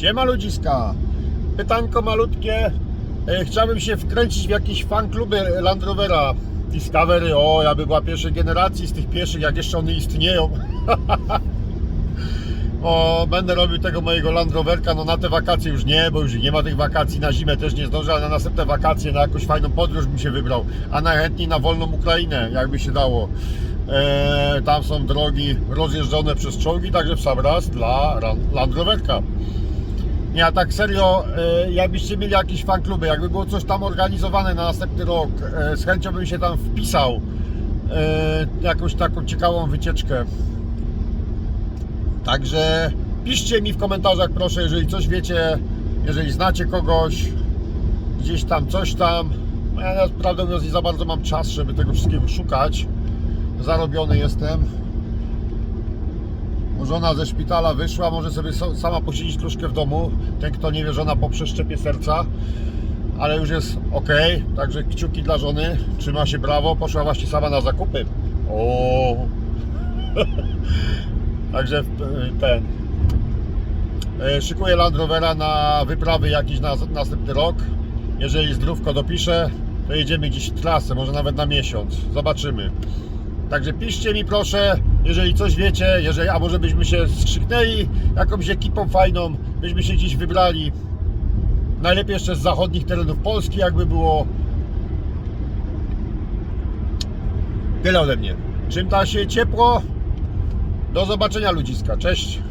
Siema ludziska. Pytanko malutkie. E, Chciałbym się wkręcić w jakieś fan kluby Land Rovera Discovery. O, ja by była pierwszej generacji z tych pierwszych, jak jeszcze one istnieją. o, będę robił tego mojego Land Roverka. No na te wakacje już nie, bo już nie ma tych wakacji. Na zimę też nie zdążę, ale na następne wakacje na jakąś fajną podróż bym się wybrał. A najchętniej na wolną Ukrainę, jakby się dało. E, tam są drogi rozjeżdżone przez czołgi, także w sam raz dla Land Roverka. Nie, a tak serio, e, jakbyście mieli jakieś fan kluby, jakby było coś tam organizowane na następny rok, e, z chęcią bym się tam wpisał. E, jakąś taką ciekawą wycieczkę. Także piszcie mi w komentarzach proszę, jeżeli coś wiecie, jeżeli znacie kogoś, gdzieś tam coś tam. Ja prawdę mówiąc nie za bardzo mam czas, żeby tego wszystkiego szukać. Zarobiony jestem. Żona ze szpitala wyszła, może sobie so- sama posiedzieć troszkę w domu. Ten, kto nie wie, żona po przeszczepie serca. Ale już jest ok, także kciuki dla żony. Trzyma się brawo, poszła właśnie sama na zakupy. O. także e, ten. E, Szykuję Land Rovera na wyprawy jakieś na następny rok. Jeżeli zdrówko dopiszę, to jedziemy gdzieś trasę, może nawet na miesiąc. Zobaczymy. Także piszcie mi proszę, jeżeli coś wiecie, jeżeli, a może byśmy się skrzyknęli jakąś ekipą fajną, byśmy się gdzieś wybrali. Najlepiej jeszcze z zachodnich terenów Polski, jakby było. Tyle ode mnie. Czym da się ciepło? Do zobaczenia ludziska. Cześć.